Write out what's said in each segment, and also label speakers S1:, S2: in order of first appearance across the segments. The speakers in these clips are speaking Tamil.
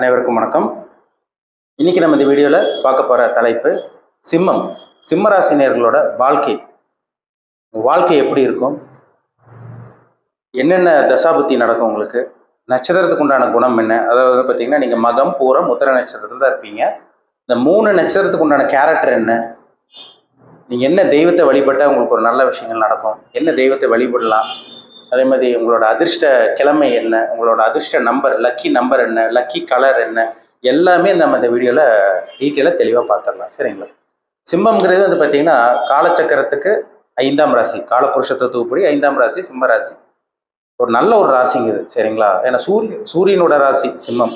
S1: அனைவருக்கும் வணக்கம். இன்னைக்கு நம்ம இந்த வீடியோவில் பார்க்க போகிற தலைப்பு சிம்மம். சிம்மராசினியர்களோட வாழ்க்கை. வாழ்க்கை எப்படி இருக்கும்? என்னென்ன தசாபுத்தி நடக்கும் உங்களுக்கு? நட்சத்திரத்துக்கு உண்டான குணம் என்ன? அதாவது பார்த்தீங்கன்னா நீங்கள் மகம் பூரம் உத்தர நட்சத்திரத்தில் தான் இருப்பீங்க. இந்த மூணு நட்சத்திரத்துக்கு உண்டான கேரக்டர் என்ன? நீங்கள் என்ன தெய்வத்தை வழிபட்டால் உங்களுக்கு ஒரு நல்ல விஷயங்கள் நடக்கும்? என்ன தெய்வத்தை வழிபடலாம்? அதே மாதிரி உங்களோட அதிர்ஷ்ட கிழமை என்ன? உங்களோட அதிர்ஷ்ட நம்பர் லக்கி நம்பர் என்ன? லக்கி கலர் என்ன? எல்லாமே நம்ம இந்த வீடியோவில் டீட்டெயிலாக தெளிவாக பார்த்துடலாம். சரிங்களா? சிம்மம்ங்கிறது வந்து பார்த்தீங்கன்னா காலச்சக்கரத்துக்கு ஐந்தாம் ராசி காலபுருஷ தத்துவப்படி ஐந்தாம் ராசி சிம்ம ராசி. ஒரு நல்ல ஒரு ராசிங்க இது. சரிங்களா? ஏன்னா சூரிய சூரியனோட ராசி சிம்மம்.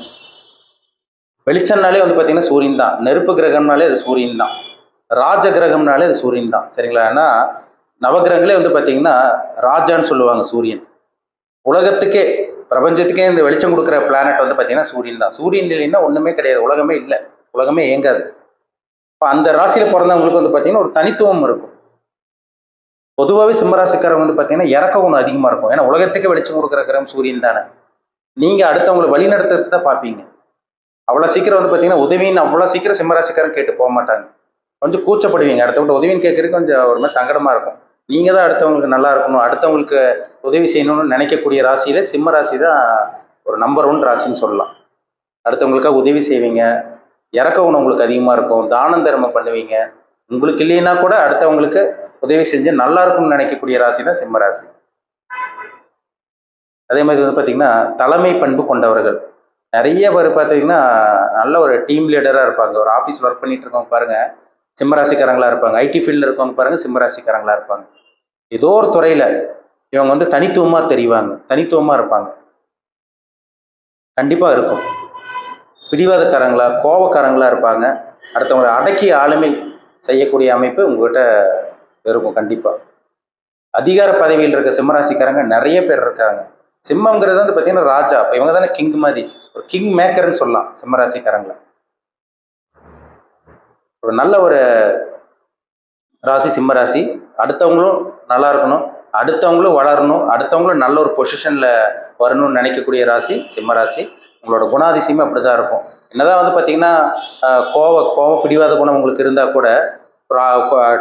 S1: வெளிச்சம்னாலே வந்து பார்த்தீங்கன்னா சூரியன் தான். நெருப்பு கிரகம்னாலே அது சூரியன் தான். ராஜ கிரகம்னாலே அது சூரியன் தான். சரிங்களா? ஏன்னா நவகிரகங்களே வந்து பார்த்தீங்கன்னா ராஜான்னு சொல்லுவாங்க சூரியன். உலகத்துக்கே பிரபஞ்சத்துக்கே இந்த வெளிச்சம் கொடுக்குற பிளானட் வந்து பார்த்தீங்கன்னா சூரியன் தான். சூரியன் இல்லைன்னா ஒன்றுமே கிடையாது உலகமே இல்லை. உலகமே இயங்காது. இப்போ அந்த ராசியில் பிறந்தவங்களுக்கு வந்து பார்த்தீங்கன்னா ஒரு தனித்துவம் இருக்கும். பொதுவாகவே சிம்மராசிக்காரங்க வந்து பார்த்தீங்கன்னா இறக்க ஒன்று அதிகமாக இருக்கும். ஏன்னா உலகத்துக்கே வெளிச்சம் கொடுக்குற கிரகம் சூரியன் தானே. நீங்கள் அடுத்தவங்களை வழிநடத்துறது தான் பார்ப்பீங்க அவ்வளோ சீக்கிரம் வந்து பார்த்தீங்கன்னா உதவின்னு அவ்வளோ சீக்கிரம் சிம்மராசிக்காரன் கேட்டு போக மாட்டாங்க. கொஞ்சம் கூச்சப்படுவீங்க. அடுத்தவங்க உதவின்னு கேட்கறதுக்கு கொஞ்சம் ஒரு மாதிரி சங்கடமாக இருக்கும். நீங்கள் தான் அடுத்தவங்களுக்கு நல்லா இருக்கணும் அடுத்தவங்களுக்கு உதவி செய்யணும்னு நினைக்கக்கூடிய ராசியில் சிம்ம ராசி தான் ஒரு நம்பர் ஒன் ராசின்னு சொல்லலாம். அடுத்தவங்களுக்காக உதவி செய்வீங்க இறக்க உங்களுக்கு அதிகமாக இருக்கும் தானம் தர்மம் பண்ணுவீங்க. உங்களுக்கு இல்லைன்னா கூட அடுத்தவங்களுக்கு உதவி செஞ்சு நல்லா இருக்கும்னு நினைக்கக்கூடிய ராசி தான் சிம்ம ராசி. அதே மாதிரி வந்து பார்த்தீங்கன்னா தலைமை பண்பு கொண்டவர்கள். நிறைய பேர் பார்த்தீங்கன்னா நல்ல ஒரு டீம் லீடராக இருப்பாங்க. ஒரு ஆஃபீஸ் ஒர்க் பண்ணிட்டு இருக்கவங்க பாருங்க சிம்மராசிக்காரங்களா இருப்பாங்க. ஐடி ஃபீல்டில் இருக்கவங்க பாருங்க சிம்மராசிக்காரங்களா இருப்பாங்க. ஏதோ ஒரு துறையில் இவங்க வந்து தனித்துவமாக தெரிவாங்க தனித்துவமாக இருப்பாங்க. கண்டிப்பாக இருக்கும். பிடிவாதக்காரங்களா கோபக்காரங்களா இருப்பாங்க. அடுத்தவங்களை அடக்கி ஆளுமை செய்யக்கூடிய அமைப்பு உங்ககிட்ட இருக்கும் கண்டிப்பாக அதிகார பதவியில் இருக்க சிம்மராசிக்காரங்க நிறைய பேர் இருக்காங்க. சிம்மங்கிறது வந்து பார்த்தீங்கன்னா ராஜா இப்போ இவங்க தானே கிங் மாதிரி. ஒரு கிங் மேக்கர்னு சொல்லலாம் சிம்மராசிக்காரங்களை. ஒரு நல்ல ஒரு ராசி சிம்மராசி. அடுத்தவங்களும் நல்லா இருக்கணும் அடுத்தவங்களும் வளரணும். அடுத்தவங்களும் நல்ல ஒரு பொசிஷனில் வரணும்னு நினைக்கக்கூடிய ராசி சிம்ம ராசி. உங்களோட குணாதிசயமே அப்படி தான் இருக்கும். என்னதான் வந்து பார்த்தீங்கன்னா கோவ கோவ பிடிவாத குணம் உங்களுக்கு இருந்தால் கூட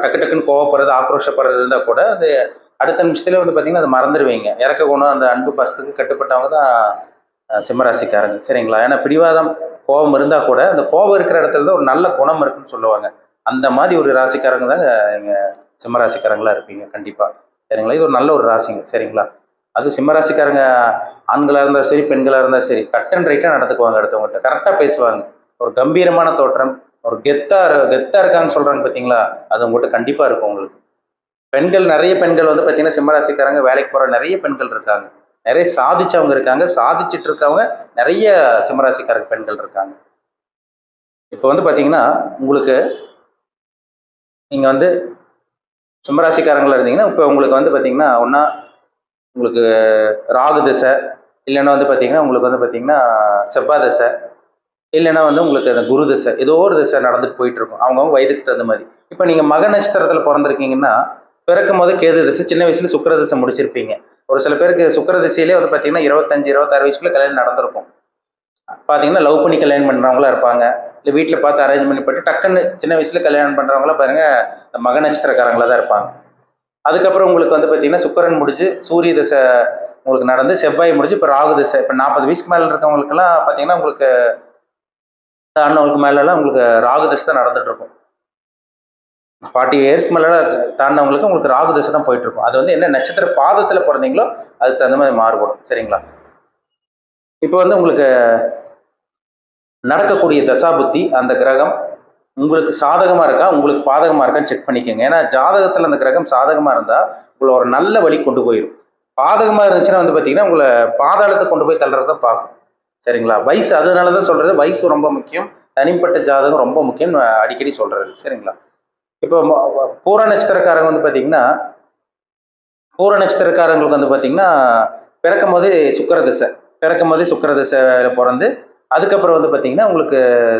S1: டக்கு டக்குன்னு கோவப்படுறது ஆக்ரோஷப்படுறது இருந்தால் கூட அது அடுத்த நிமிஷத்துல வந்து பார்த்தீங்கன்னா அதை மறந்துடுவீங்க. இறக்க குணம் அந்த அன்பு பசத்துக்கு கட்டுப்பட்டவங்க தான் சிம்மராசிக்காரங்க சரிங்களா? ஏன்னா பிடிவாதம் கோபம் இருந்தால் கூட அந்த கோபம் இருக்கிற இடத்துல தான் ஒரு நல்ல குணம் இருக்குன்னு சொல்லுவாங்க. அந்த மாதிரி ஒரு ராசிக்காரங்க தான் எங்கள் சிம்மராசிக்காரங்களா இருப்பீங்க கண்டிப்பாக சரிங்களா? இது ஒரு நல்ல ஒரு ராசிங்க சரிங்களா? அது சிம்மராசிக்காரங்க ஆண்களாக இருந்தால் சரி பெண்களாக இருந்தால் சரி கட் அண்ட் ரைட்டாக நடத்துக்குவாங்க அடுத்தவங்ககிட்ட. கரெக்டாக பேசுவாங்க. ஒரு கம்பீரமான தோற்றம் ஒரு கெத்தா கெத்தா இருக்காங்கன்னு சொல்றாங்க பார்த்தீங்களா அது உங்கள்கிட்ட கண்டிப்பாக இருக்கும் உங்களுக்கு. பெண்கள் நிறைய பெண்கள் வந்து பார்த்தீங்கன்னா சிம்மராசிக்காரங்க வேலைக்கு போகிற நிறைய பெண்கள் இருக்காங்க. நிறைய சாதிச்சவங்க இருக்காங்க சாதிச்சுட்டு இருக்கவங்க நிறைய சிம்மராசிக்காரங்க பெண்கள் இருக்காங்க. இப்போ வந்து பார்த்தீங்கன்னா உங்களுக்கு நீங்கள் வந்து சிம்மராசிக்காரங்களா இருந்தீங்கன்னா இப்போ உங்களுக்கு வந்து பார்த்தீங்கன்னா ஒன்றா உங்களுக்கு ராகு திசை இல்லைன்னா வந்து பார்த்தீங்கன்னா உங்களுக்கு வந்து பார்த்தீங்கன்னா செவ்வாய் திசை இல்லைன்னா வந்து உங்களுக்கு அந்த குரு திசை ஏதோ ஒரு தசை நடந்துட்டு போயிட்டு இருக்கும். அவங்கவுங்க வயதுக்கு தகுந்த மாதிரி. இப்போ நீங்கள் மக நட்சத்திரத்தில் பிறந்திருக்கீங்கன்னா பிறக்கும் போது கேது திசை சின்ன வயசுல சுக்கர திசை முடிச்சிருப்பீங்க. ஒரு சில பேருக்கு சுக்கர திசையிலே வந்து பார்த்தீங்கன்னா இருபத்தஞ்சு இருபத்தாறு வயசுக்குள்ள கல்யாணம் நடந்திருக்கும். பார்த்தீங்கன்னா லவ் பண்ணி கல்யாணம் பண்ணுறவங்களா இருப்பாங்க. இல்லை வீட்டில் பார்த்து அரேஞ்ச் பண்ணி போட்டு டக்குன்னு சின்ன வயசில் கல்யாணம் பண்ணுறவங்களாம் பாருங்கள் இந்த மக நட்சத்திரக்காரங்களாக தான் இருப்பாங்க. அதுக்கப்புறம் உங்களுக்கு வந்து பார்த்தீங்கன்னா சுக்கிரன் முடிஞ்சு சூரிய தசை உங்களுக்கு நடந்து செவ்வாய் முடிஞ்சு இப்போ ராகு திசை இப்போ நாற்பது வயசுக்கு மேலே இருக்கவங்களுக்கெல்லாம் பார்த்தீங்கன்னா உங்களுக்கு தாண்டவங்களுக்கு மேலெல்லாம் உங்களுக்கு ராகு திசை தான் நடந்துட்டு இருக்கும். ஃபார்ட்டி இயர்ஸ்க்கு மேலே தாண்டவங்களுக்கு உங்களுக்கு ராகு திசை தான் போயிட்டு இருக்கும். அது வந்து என்ன நட்சத்திர பாதத்தில் பிறந்தீங்களோ அதுக்கு தகுந்த மாதிரி மாறுபடும். சரிங்களா? இப்போ வந்து உங்களுக்கு நடக்கக்கூடிய தசாபுத்தி அந்த கிரகம் உங்களுக்கு சாதகமாக இருக்கா? உங்களுக்கு பாதகமாக இருக்கான்னு செக் பண்ணிக்கோங்க. ஏன்னா ஜாதகத்தில் அந்த கிரகம் சாதகமாக இருந்தால் உங்களை ஒரு நல்ல வழி கொண்டு போயிடும் பாதகமாக இருந்துச்சுன்னா வந்து பார்த்தீங்கன்னா உங்களை பாதாளத்தை கொண்டு போய் தள்ளுறத பார்க்கும். சரிங்களா? வயசு அதனால தான் சொல்கிறது வயசு ரொம்ப முக்கியம். தனிப்பட்ட ஜாதகம் ரொம்ப முக்கியம் அடிக்கடி சொல்கிறது சரிங்களா? இப்போ பூர நட்சத்திரக்காரங்க வந்து பார்த்தீங்கன்னா பூர நட்சத்திரக்காரங்களுக்கு வந்து பார்த்தீங்கன்னா பிறக்கும் போதே சுக்கிர திசை பிறக்கும் போதே சுக்கிர திசையில் பிறந்து அதுக்கப்புறம் வந்து பார்த்தீங்கன்னா உங்களுக்கு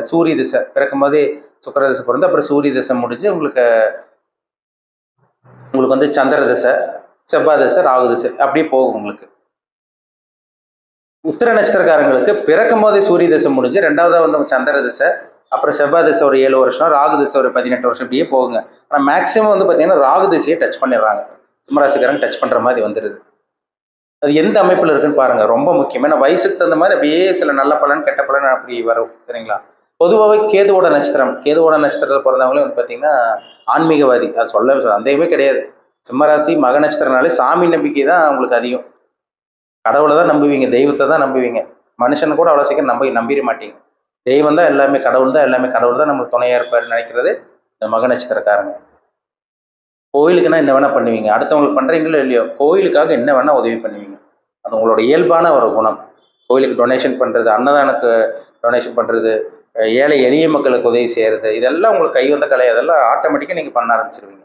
S1: சூரிய திசை பிறக்கும் போதே சுக்கர திசை பிறந்து அப்புறம் சூரிய திசை முடிஞ்சு உங்களுக்கு உங்களுக்கு வந்து சந்திர திசை செவ்வாய் திசை ராகு திசை அப்படியே போகும் உங்களுக்கு. உத்திர நட்சத்திரக்காரங்களுக்கு பிறக்கும் போதே சூரிய திசை முடிஞ்சு ரெண்டாவதாக வந்து சந்திர திசை அப்புறம் செவ்வாய் திசை ஒரு ஏழு வருஷம் ராகு திசை ஒரு பதினெட்டு வருஷம் இப்படியே போகுங்க. ஆனால் மேக்ஸிமம் வந்து பார்த்தீங்கன்னா ராகு திசையை டச் பண்ணிடுறாங்க. சிம்மராசிக்காரங்க டச் பண்ணுற மாதிரி வந்துடுது அது எந்த அமைப்பில் இருக்குன்னு பாருங்க. ரொம்ப முக்கியம். ஏன்னா வயசுக்கு தகுந்த மாதிரி அப்படியே சில நல்ல பலன் கெட்ட பலன் அப்படி வரும். சரிங்களா? பொதுவாகவே கேதுவோட நட்சத்திரம் கேதுவோட நட்சத்திரத்தில் பிறந்தவங்களே வந்து பார்த்தீங்கன்னா ஆன்மீகவாதி. அது சொல்ல சந்தேகமே கிடையாது. சிம்மராசி மக நட்சத்திரனாலே சாமி நம்பிக்கை தான் உங்களுக்கு அதிகம். கடவுளை தான் நம்புவீங்க தெய்வத்தை தான் நம்புவீங்க. மனுஷன் கூட அவ்வளோ சீக்கிரம் நம்ப நம்பிட மாட்டீங்க. தெய்வம் தான் எல்லாமே கடவுள் தான் எல்லாமே கடவுள் தான் நம்மளுக்கு துணையாக இருப்பார் நினைக்கிறது இந்த மக நட்சத்திரக்காரங்க. கோயிலுக்குன்னா என்ன வேணால் பண்ணுவீங்க. அடுத்தவங்களுக்கு பண்ணுறீங்களோ இல்லையோ கோயிலுக்காக என்ன வேணால் உதவி பண்ணுவீங்க. அது உங்களோட இயல்பான ஒரு குணம். கோயிலுக்கு டொனேஷன் பண்ணுறது அன்னதானக்கு டொனேஷன் பண்ணுறது ஏழை எளிய மக்களுக்கு உதவி செய்கிறது இதெல்லாம் உங்களுக்கு கை வந்த கலை. அதெல்லாம் ஆட்டோமேட்டிக்காக நீங்கள் பண்ண ஆரம்பிச்சிருவீங்க.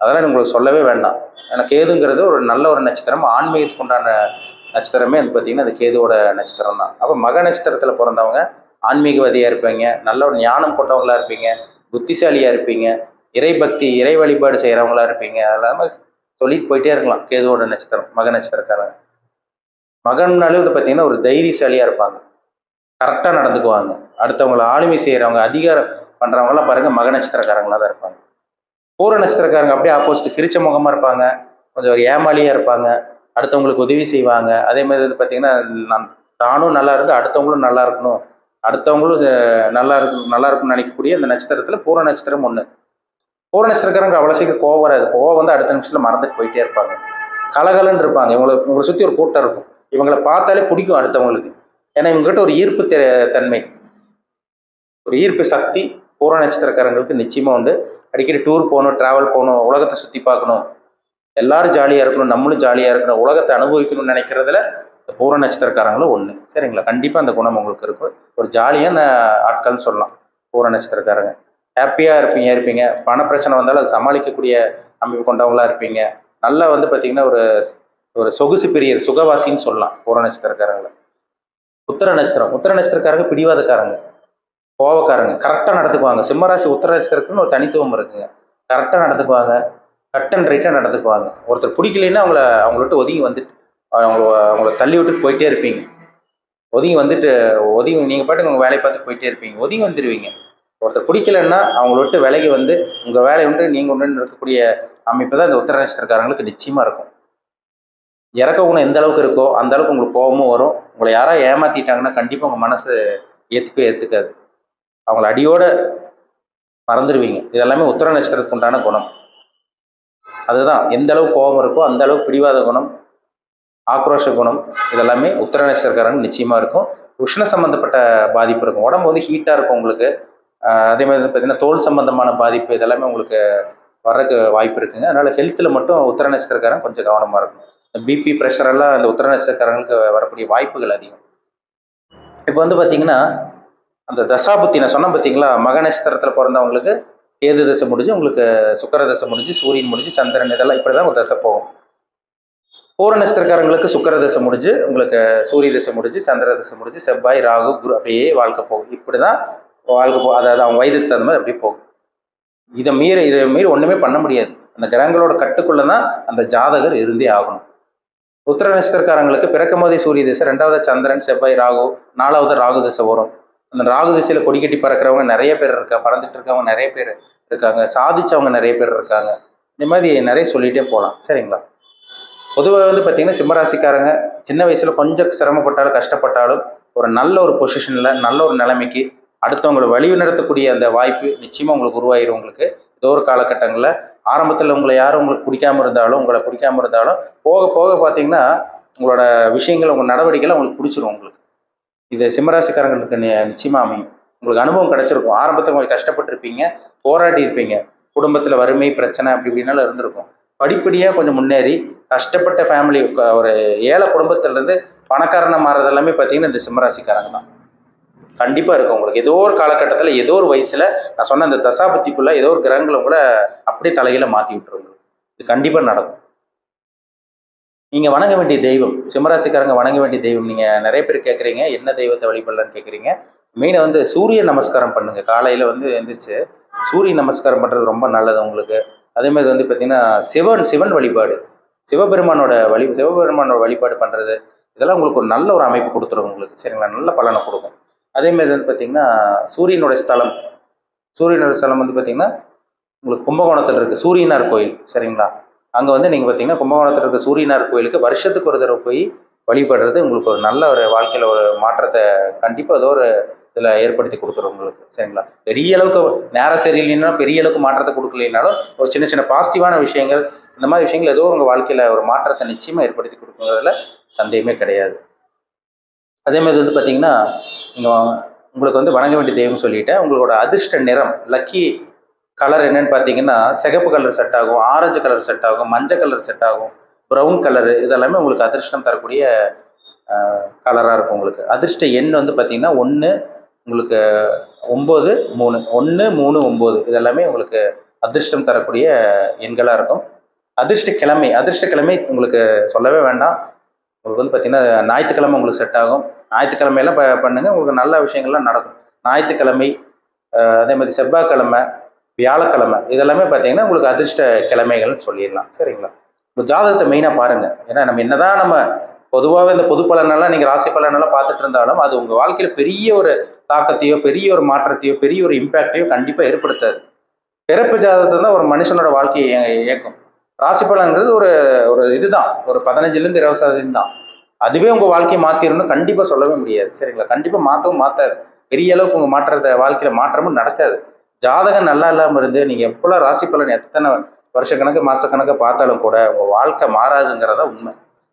S1: அதெல்லாம் உங்களுக்கு சொல்லவே வேண்டாம். ஏன்னா கேதுங்கிறது ஒரு நல்ல ஒரு நட்சத்திரம். ஆன்மீகத்துக்கு உண்டான நட்சத்திரமே வந்து பார்த்தீங்கன்னா அது கேதுவோட நட்சத்திரம் தான். அப்போ மக நட்சத்திரத்தில் பிறந்தவங்க ஆன்மீகவாதியாக இருப்பீங்க. நல்ல ஒரு ஞானம் கொண்டவங்களாக இருப்பீங்க. புத்திசாலியாக இருப்பீங்க. இறைபக்தி இறை வழிபாடு செய்கிறவங்களா இருப்பீங்க. அதெல்லாம் சொல்லிட்டு போயிட்டே இருக்கலாம். கேதுவோட நட்சத்திரம் மக நட்சத்திரக்காரங்க மகன்னாலே வந்து பார்த்தீங்கன்னா ஒரு தைரியசாலியாக இருப்பாங்க. கரெக்டாக நடந்துக்குவாங்க. அடுத்தவங்களை ஆளுமை செய்கிறவங்க அதிகாரம் பண்ணுறவங்களாம் பாருங்க மக நட்சத்திரக்காரங்களாக தான் இருப்பாங்க. பூர நட்சத்திரக்காரங்க அப்படியே ஆப்போசிட் சிரிச்ச முகமாக இருப்பாங்க. கொஞ்சம் ஒரு ஏமாளியாக இருப்பாங்க. அடுத்தவங்களுக்கு உதவி செய்வாங்க. அதே மாதிரி வந்து பார்த்தீங்கன்னா நான் தானும் நல்லா இருந்து அடுத்தவங்களும் நல்லா இருக்கணும். அடுத்தவங்களும் நல்லா இருக்கும் நல்லா இருக்கும்னு நினைக்கக்கூடிய அந்த நட்சத்திரத்தில் பூர நட்சத்திரம் ஒன்று பூர நட்சத்திரக்காரங்க அவ்வளோ சீக்கிரம் கோவம் வராது. கோவம் வந்து அடுத்த நிமிஷத்தில் மறந்துட்டு போயிட்டே இருப்பாங்க. கலகலன்னு இருப்பாங்க. இவங்களை உங்களை சுற்றி ஒரு கூட்டம் இருக்கும். இவங்களை பார்த்தாலே பிடிக்கும் அடுத்தவங்களுக்கு. ஏன்னா இவங்ககிட்ட ஒரு ஈர்ப்பு தன்மை. ஒரு ஈர்ப்பு சக்தி பூர நட்சத்திரக்காரங்களுக்கு நிச்சயமாக உண்டு. அடிக்கடி டூர் போகணும் ட்ராவல் போகணும் உலகத்தை சுற்றி பார்க்கணும். எல்லாரும் ஜாலியாக இருக்கணும் நம்மளும் ஜாலியாக இருக்கணும் உலகத்தை அனுபவிக்கணும்னு நினைக்கிறதுல இந்த பூர நட்சத்திரக்காரங்களும் ஒன்று சரிங்களா? கண்டிப்பாக அந்த குணம் உங்களுக்கு இருக்கும். ஒரு ஜாலியான ஆட்கள்னு சொல்லலாம். பூர நட்சத்திரக்காரங்க ஹாப்பியாக இருப்பீங்க இருப்பீங்க. பண பிரச்சனை வந்தாலும் அது சமாளிக்கக்கூடிய அமைப்பு கொண்டவங்களா இருப்பீங்க. நல்லா வந்து பார்த்தீங்கன்னா ஒரு ஒரு சொகுசு பிரியர் சுகவாசின்னு சொல்லலாம் பூர நட்சத்திரக்காரங்களை. உத்தர நட்சத்திரம். உத்தர நட்சத்திரக்காரங்க பிடிவாதக்காரங்க. கோவக்காரங்க. கரெக்டாக நடத்துக்குவாங்க சிம்மராசி உத்தர நட்சத்திரத்துக்குன்னு ஒரு தனித்துவம் இருக்குங்க. கரெக்டாக நடந்துக்குவாங்க. கட் அண்ட் ரைட்டாக நடத்துக்குவாங்க ஒருத்தர் பிடிக்கலைன்னா அவங்கள அவங்கள்ட்ட ஒதுங்கி வந்துட்டு அவங்கள அவங்கள தள்ளி விட்டுட்டு போயிட்டே இருப்பீங்க. ஒதுங்கி வந்துட்டு ஒதுங்கி நீங்கள் பாட்டுக்கு உங்கள் வேலையை பார்த்துட்டு போயிட்டே இருப்பீங்க. ஒதுங்கி வந்துடுவீங்க ஒருத்தர் பிடிக்கலன்னா அவங்கள விட்டு விலகி வந்து உங்கள் வேலை உண்டு நீங்கள் உண்டுன்னு இருக்கக்கூடிய அமைப்பு தான் இந்த உத்தர நிச்சயமாக இருக்கும். இறக்க குணம் எந்த அளவுக்கு இருக்கோ அந்த அளவுக்கு உங்களுக்கு கோபமும் வரும். உங்களை யாராவது ஏமாத்திட்டாங்கன்னா கண்டிப்பாக உங்கள் மனசு ஏற்றுக்கவே ஏற்றுக்காது அவங்கள அடியோட மறந்துடுவீங்க. இதெல்லாமே உத்தர நட்சத்திரத்துக்கு உண்டான குணம். அதுதான் எந்த அளவுக்கு கோபம் இருக்கோ அந்த அளவுக்கு பிடிவாத குணம் ஆக்ரோஷ குணம் இதெல்லாமே உத்தர நட்சத்திரக்காரங்க நிச்சயமாக இருக்கும். உஷ்ண சம்மந்தப்பட்ட பாதிப்பு இருக்கும். உடம்பு வந்து ஹீட்டாக இருக்கும் உங்களுக்கு. அதே மாதிரி பார்த்தீங்கன்னா தோல் சம்பந்தமான பாதிப்பு இதெல்லாமே உங்களுக்கு வர்றதுக்கு வாய்ப்பு இருக்குங்க. அதனால் ஹெல்த்தில் மட்டும் உத்தர நட்சத்திரக்காரன் கொஞ்சம் கவனமாக இருக்கும் பிபி ப்ரெஷர் எல்லாம் அந்த உத்தர நட்சத்திரக்காரங்களுக்கு வரக்கூடிய வாய்ப்புகள் அதிகம். இப்போ வந்து பார்த்தீங்கன்னா அந்த தசாபுத்தி நான் சொன்னேன் பார்த்தீங்களா? மக நட்சத்திரத்தில் பிறந்தவங்களுக்கு கேது தசை முடிஞ்சு உங்களுக்கு சுக்கர தசை முடிஞ்சு சூரியன் முடிஞ்சு சந்திரன் இதெல்லாம் இப்படி தான் தசை போகும். பூர நட்சத்திரக்காரங்களுக்கு சுக்கர தசை முடிஞ்சு உங்களுக்கு சூரிய தசை முடிஞ்சு சந்திர தசை முடிஞ்சு செவ்வாய் ராகு குரு அப்படியே வாழ்க்கை போகும். இப்படி தான் வாழ்க்கை போ அதாவது அவங்க வயதுக்கு தகுந்த மாதிரி அப்படியே போகும். இதை மீறி இதை மீறி ஒன்றுமே பண்ண முடியாது. அந்த கிரகங்களோட கட்டுக்குள்ளே தான் அந்த ஜாதகர் இருந்தே ஆகணும். உத்தர நட்சத்திரக்காரங்களுக்கு பிறக்கும் போதே சூரிய திசை ரெண்டாவது சந்திரன் செவ்வாய் ராகு நாலாவது ராகு திசை வரும். அந்த ராகு திசையில் கொடி கட்டி பறக்கிறவங்க நிறைய பேர் இருக்கா பறந்துட்டு இருக்கவங்க நிறைய பேர் இருக்காங்க. சாதிச்சவங்க நிறைய பேர் இருக்காங்க. இந்த மாதிரி நிறைய சொல்லிகிட்டே போகலாம். சரிங்களா? பொதுவாக வந்து பார்த்திங்கன்னா சிம்மராசிக்காரங்க சின்ன வயசில் கொஞ்சம் சிரமப்பட்டாலும் கஷ்டப்பட்டாலும் ஒரு நல்ல ஒரு பொசிஷனில் நல்ல ஒரு நிலைமைக்கு அடுத்தவங்களை வழி நடத்தக்கூடிய அந்த வாய்ப்பு நிச்சயமாக உங்களுக்கு உருவாயிரும் உங்களுக்கு. ஏதோ ஒரு காலகட்டங்களில் ஆரம்பத்தில் உங்களை யாரும் உங்களுக்கு பிடிக்காம இருந்தாலும் உங்களை பிடிக்காம இருந்தாலும் போக போக பார்த்தீங்கன்னா உங்களோட விஷயங்கள் உங்கள் நடவடிக்கைகள் உங்களுக்கு பிடிச்சிரும் உங்களுக்கு. இது சிம்மராசிக்காரங்களுக்கு நிச்சயமாக அமையும். உங்களுக்கு அனுபவம் கிடைச்சிருக்கும். ஆரம்பத்தில் கொஞ்சம் கஷ்டப்பட்டிருப்பீங்க போராடி இருப்பீங்க. குடும்பத்தில் வறுமை பிரச்சனை அப்படி இப்படின்னாலும் இருந்திருக்கும். படிப்படியாக கொஞ்சம் முன்னேறி கஷ்டப்பட்ட ஃபேமிலி ஒரு ஏழை குடும்பத்திலேருந்து பணக்காரனை மாறுறது எல்லாமே பார்த்தீங்கன்னா இந்த சிம்மராசிக்காரங்க தான். கண்டிப்பாக இருக்கும் உங்களுக்கு. ஏதோ ஒரு காலகட்டத்தில் ஏதோ ஒரு வயசில் நான் சொன்ன அந்த தசாபத்திக்குள்ளே ஏதோ ஒரு கிரகங்களை கூட அப்படியே தலையில மாற்றி விட்டுருவாங்க இது கண்டிப்பாக நடக்கும். நீங்கள் வணங்க வேண்டிய தெய்வம் சிம்மராசிக்காரங்க வணங்க வேண்டிய தெய்வம். நீங்கள் நிறைய பேர் கேட்குறீங்க என்ன தெய்வத்தை வழிபடலான்னு கேட்குறீங்க மெயினாக வந்து சூரிய நமஸ்காரம் பண்ணுங்க. காலையில் வந்து எந்திரிச்சு சூரிய நமஸ்காரம் பண்ணுறது ரொம்ப நல்லது உங்களுக்கு. அதேமாதிரி வந்து பார்த்தீங்கன்னா சிவன் சிவன் வழிபாடு. சிவபெருமானோட வழி சிவபெருமானோட வழிபாடு பண்ணுறது இதெல்லாம் உங்களுக்கு ஒரு நல்ல ஒரு அமைப்பு கொடுத்துரும் உங்களுக்கு. சரிங்களா? நல்ல பலனை கொடுக்கும். அதேமாதிரி வந்து பார்த்தீங்கன்னா சூரியனுடைய ஸ்தலம். சூரியனுடைய ஸ்தலம் வந்து பார்த்தீங்கன்னா உங்களுக்கு கும்பகோணத்தில் இருக்குது சூரியனார் கோயில் சரிங்களா? அங்கே வந்து நீங்கள் பார்த்தீங்கன்னா கும்பகோணத்தில் இருக்க சூரியனார் கோயிலுக்கு வருஷத்துக்கு ஒரு தடவை போய் வழிபடுறது உங்களுக்கு ஒரு நல்ல ஒரு வாழ்க்கையில் ஒரு மாற்றத்தை கண்டிப்பாக ஏதோ ஒரு இதில் ஏற்படுத்தி கொடுத்துரும் உங்களுக்கு சரிங்களா? பெரிய அளவுக்கு நேரம் சரியில்லைன்னா பெரிய அளவுக்கு மாற்றத்தை கொடுக்கலைனாலும் ஒரு சின்ன சின்ன பாசிட்டிவான விஷயங்கள் இந்த மாதிரி விஷயங்கள் ஏதோ உங்கள் வாழ்க்கையில் ஒரு மாற்றத்தை நிச்சயமாக ஏற்படுத்தி கொடுக்குறதுல சந்தேகமே கிடையாது. அதே மாதிரி வந்து பார்த்தீங்கன்னா உங்களுக்கு வந்து வணங்க வேண்டிய தெய்வம் சொல்லிட்டேன் உங்களோட அதிர்ஷ்ட நிறம் லக்கி கலர் என்னன்னு பார்த்தீங்கன்னா சிகப்பு கலர் செட் ஆகும் ஆரஞ்சு கலர் செட் ஆகும் மஞ்சள் கலர் செட் ஆகும் ப்ரௌன் கலரு இதெல்லாமே உங்களுக்கு அதிர்ஷ்டம் தரக்கூடிய கலராக இருக்கும் உங்களுக்கு. அதிர்ஷ்ட எண் வந்து பார்த்தீங்கன்னா ஒன்று உங்களுக்கு ஒம்பது மூணு ஒன்று மூணு ஒம்பது. இதெல்லாமே உங்களுக்கு அதிர்ஷ்டம் தரக்கூடிய எண்களாக இருக்கும். அதிர்ஷ்ட கிழமை அதிர்ஷ்ட கிழமை உங்களுக்கு சொல்லவே வேண்டாம். உங்களுக்கு வந்து பார்த்தீங்கன்னா ஞாயிற்றுக்கிழமை உங்களுக்கு செட் ஆகும். ஞாயிற்றுக்கிழமையெல்லாம் ப பண்ணுங்கள் உங்களுக்கு நல்ல விஷயங்கள்லாம் நடக்கும். ஞாயிற்றுக்கிழமை அதே மாதிரி செவ்வாய்க்கிழமை வியாழக்கிழமை இதெல்லாமே பார்த்தீங்கன்னா உங்களுக்கு அதிர்ஷ்ட கிழமைகள்னு சொல்லிடலாம். சரிங்களா? உங்கள் ஜாதகத்தை மெயினாக பாருங்கள் ஏன்னா நம்ம என்னதான் நம்ம பொதுவாகவே இந்த பொது பலனெல்லாம் நீங்கள் ராசி பலனெல்லாம் பார்த்துட்டு இருந்தாலும் அது உங்கள் வாழ்க்கையில் பெரிய ஒரு தாக்கத்தையோ பெரிய ஒரு மாற்றத்தையோ பெரிய ஒரு இம்பேக்டையோ கண்டிப்பாக ஏற்படுத்தாது. பிறப்பு ஜாதகத்தை தான் ஒரு மனுஷனோட வாழ்க்கையை இயக்கும். ராசி பலன்கிறது ஒரு ஒரு இதுதான். ஒரு பதினஞ்சுலேருந்து இருபது சதவீதம் தான் அதுவே உங்கள் வாழ்க்கையை மாற்றிடணும் கண்டிப்பாக சொல்லவே முடியாது. சரிங்களா? கண்டிப்பாக மாற்றவும் மாற்றாது பெரிய அளவுக்கு உங்கள் மாற்றத்தை வாழ்க்கையில் மாற்றமும் நடக்காது. ஜாதகம் நல்லா இல்லாமல் இருந்து நீங்கள் எப்போல்லாம் ராசி பலன் எத்தனை வருஷக்கணக்கு மாதக்கணக்கு பார்த்தாலும் கூட உங்கள் வாழ்க்கை மாறாதுங்கிறத உண்மை.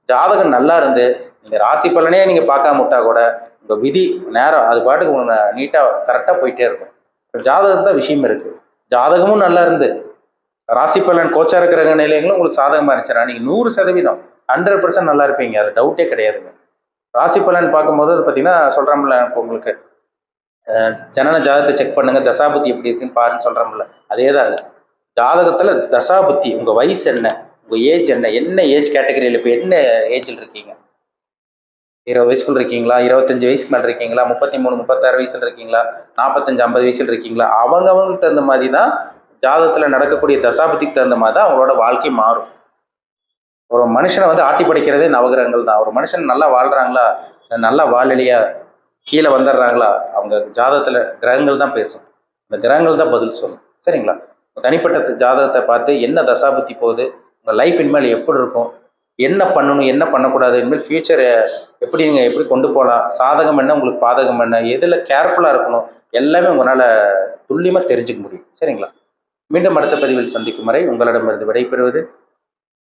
S1: ஜாதகம் நல்லா இருந்து நீங்கள் ராசி பலனே நீங்கள் பார்க்காம விட்டா கூட உங்கள் விதி நேரம் அது பாட்டுக்கு உங்களை நீட்டாக கரெக்டாக போயிட்டே இருக்கும். ஜாதகம் தான் விஷயம் இருக்குது ஜாதகமும் நல்லா இருந்து. ராசி பலன் கோச்சார கிரக நிலையங்களும் உங்களுக்கு சாதகமாக இருந்துச்சுன்னா நீங்கள் நூறு சதவீதம் ஹண்ட்ரட் பர்சன்ட் நல்லா இருப்பீங்க. அது டவுட்டே கிடையாதுங்க. ராசி பலன் பார்க்கும்போது அது பார்த்தீங்கன்னா சொல்கிறோம்ல இப்போ உங்களுக்கு ஜனன ஜாதகத்தை செக் பண்ணுங்கள் தசாபுத்தி எப்படி இருக்குன்னு பாருன்னு சொல்கிறோம்ல அதே தாங்க ஜாதகத்தில் தசாபுத்தி உங்கள் வயசு என்ன? உங்கள் ஏஜ் என்ன? என்ன ஏஜ் கேட்டகரியில் இப்போ என்ன ஏஜில் இருக்கீங்க? இருபது வயசுக்குள்ள இருக்கீங்களா? இருபத்தஞ்சு வயசுக்கு மேலே இருக்கீங்களா? முப்பத்தி மூணு முப்பத்தாறு வயசுல இருக்கீங்களா? நாற்பத்தஞ்சு ஐம்பது வயசுல இருக்கீங்களா? அவங்க அவங்களுக்கு தகுந்த மாதிரி தான் ஜாதகத்தில் நடக்கக்கூடிய தசாபதிக்கு தகுந்த மாதிரி தான் அவங்களோட வாழ்க்கை மாறும். ஒரு மனுஷனை வந்து ஆட்டி படைக்கிறதே நவகிரகங்கள் தான். ஒரு மனுஷன் நல்லா வாழ்கிறாங்களா நல்லா வாழலையா? கீழே வந்துடுறாங்களா? அவங்க ஜாதகத்தில் கிரகங்கள் தான் பேசும். இந்த கிரகங்கள் தான் பதில் சொல்லும். சரிங்களா? தனிப்பட்ட ஜாதகத்தை பார்த்து என்ன தசாபுத்தி போகுது? உங்கள் லைஃப் இனிமேல் எப்படி இருக்கும்? என்ன பண்ணணும்? என்ன பண்ணக்கூடாது? இனிமேல் ஃபியூச்சரை எப்படி நீங்கள் எப்படி கொண்டு போகலாம்? சாதகம் என்ன? உங்களுக்கு பாதகம் என்ன? எதில் கேர்ஃபுல்லாக இருக்கணும்? எல்லாமே உங்களால் துல்லியமாக தெரிஞ்சுக்க முடியும். சரிங்களா? மீண்டும் அடுத்த பதிவில் சந்திக்கும் வரை உங்களிடமிருந்து விடைபெறுவது